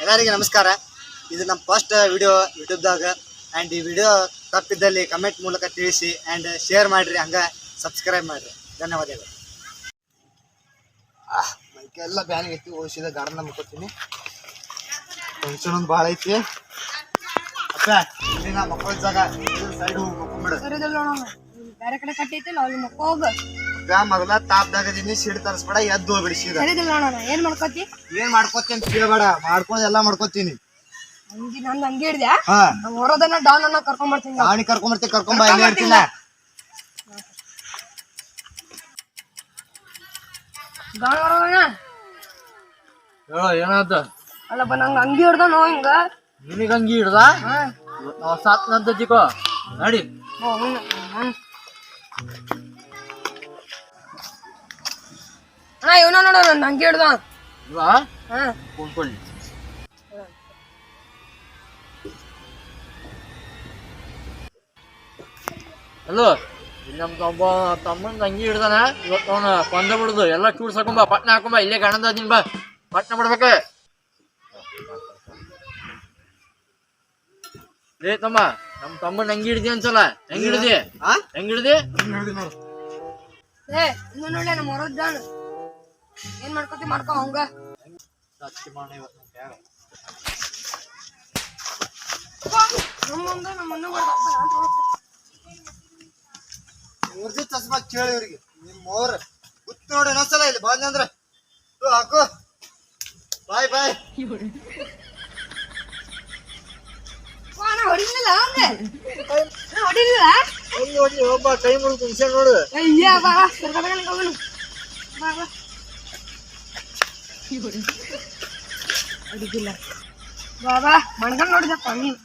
ಎಲ್ಲರಿಗೆ ನಮಸ್ಕಾರ. ಇದು ನಮ್ಮ ಫಸ್ಟ್ ವಿಡಿಯೋ ಯೂಟ್ಯೂಬ್ದಾಗ ಆ್ಯಂಡ್ ಈ ವಿಡಿಯೋ ತಪ್ಪಿದ್ದಲ್ಲಿ ಕಮೆಂಟ್ ಮೂಲಕ ತಿಳಿಸಿ ಆ್ಯಂಡ್ ಶೇರ್ ಮಾಡಿರಿ ಹಂಗೆ ಸಬ್ಸ್ಕ್ರೈಬ್ ಮಾಡಿರಿ. ಧನ್ಯವಾದಗಳು. ಮೈಕೆಲ್ಲ ಬ್ಯಾನ್ ಐತಿ ಓಸಿದ ಗಾರ್ಡನ್ ಮುಕ್ಕೋತೀನಿ. ಟೆನ್ಷನ್ ಒಂದು ಭಾಳ ಐತಿ. ಅಪ್ಪ ಇಲ್ಲಿ ನಾ ಮಕ್ಕಳ ಜಾಗ ಸೈಡ್ ಹೋಗಿ ಮಕ್ಕೊಂಬಿಡ. ಬೇರೆ ಕಡೆ ಕಟ್ಟೈತಿಲ್ಲ ಅಲ್ಲಿ ಮಕ್ಕ ಹೋಗ ಈಗ ಮೊದಲ ತಾಪ್ದಾಗ ಇದೀನಿ ಸಿಡ್ ತರಿಸ್ಬೇಡ ಎದ್ದು ಹೋಗ್ಬಿಡಿ ಸೀದಾ. ಸರಿದಲ್ಲ ನೋಡೋಣ ಏನ್ ಮಾಡ್ಕೋತಿ? ಏನ್ ಮಾಡ್ಕೋತೀನಿ ಕೇಳಬೇಡ ಮಾಡ್ಕೊಂಡು ಎಲ್ಲ ಮಾಡ್ಕೋತೀನಿ. ಹಂಗಿ ನಂದು ಹಂಗೆ ಹಿಡ್ದ್ಯಾ ಹಾ. ನಾವು ಹೊರೋದನ್ನ ಡಾನ್ ಅನ್ನ ಕರ್ಕೊಂಡ್ ಬರ್ತೀನಿ ಆಣಿ ಕರ್ಕೊಂಬರ್ತಿ ಕರ್ಕೊಂಬ ಇಲ್ಲೇ ಇರ್ತಿಲ್ಲ ಡಾನ್ ಹೊರೋದಣ್ಣ ಹೇಳೋ ಏನಾದ ಅಲ್ಲಪ್ಪ ನಂಗೆ ಹಂಗಿ ಹಿಡ್ದಾನೋ ಹಿಂಗ. ನಿನಗೆ ಹಂಗಿ ಹಿಡ್ದ? ಹಾ. ನಂತ ಜಿಕೋ ನಡಿ. ಓ, ಅವ್ನ, ನೋಡೋ ಇವನ ನೋಡ ನನ್ನ ಹಂಗೆ ಹಿಡ್ದ. ಇವ ಹಾ. ಕುಂತ್ಕೊಳ್ಳಿ. ಹಲೋ ಇಲ್ಲಿ ನಮ್ಮ ತಮ್ಮ ತಮ್ಮನ ಅಂಗಿ ಹಿಡ್ದಾನ? ಇವತ್ತು ಅವನ ಕೊಂದ ಬಿಡುದು. ಎಲ್ಲ ಚೂಡ್ ಸಾಕೊಂಬ ಪಟ್ನ ಹಾಕೊಂಬ ಇಲ್ಲೇ ಗಣಂದ ಅದೀನಿ ಬಾ. ಪಟ್ನ ಬಿಡ್ಬೇಕ? ಲೇ ತಮ್ಮ ನಮ್ಮ ತಮ್ಮನ ಅಂಗಿ ಹಿಡ್ದಿ ಅನ್ಸಲ್ಲ? ಹೆಂಗ್ ಹಿಡ್ದಿ? ಹಾ? ಹೆಂಗ್ ಹಿಡ್ದಿ? ಏ ಇನ್ನು ನೋಡ್ಲೆ ನಮ್ಮ ಹೊರೋದ್ ಡಾನ್ ಏನ್ ಮಾಡ್ಕೋತಿ? ಮಾಡ್ಕೊ ಹಂಗ. ನಮ್ಮ ಮುಂದೆ ನಮ್ಮ ಅಣ್ಣ ಮಾಡ್ದ ಅಂತ ಹೇಳ್ತೀನಿ. ಮೂರ್ತಿ ಚಸ್ಮಾ ಕೇಳಿ ಇವ್ರಿಗೆ. ನಿಮ್ಮ ಮೋರ್ ಗುತ್ತು ನೋಡಿ ಇನ್ನೊಂದ್ಸಲ ಇಲ್ಲಿ ಬಂದಂದ್ರ ಅಂದ್ರೆ. ಹಾಕು. ಬಾಯ್ ಬಾಯ್. ಹೊಡಿಲಿಲ್ಲ ಹೊಡಿಲಿಲ್ಲ. ಒಂದು ಒಬ್ಬ ಕೈ ಕುಂಸೆ ನೋಡು. ಅಯ್ಯ ಬಾ ಬಾ ಬಾ. ಅಡಿಗಿಲ್ಲ ಬಾ ಬಾ ಮಣ್ಕೊಂಡ್ ನೋಡಿದಪ್ಪ ನೀನ್?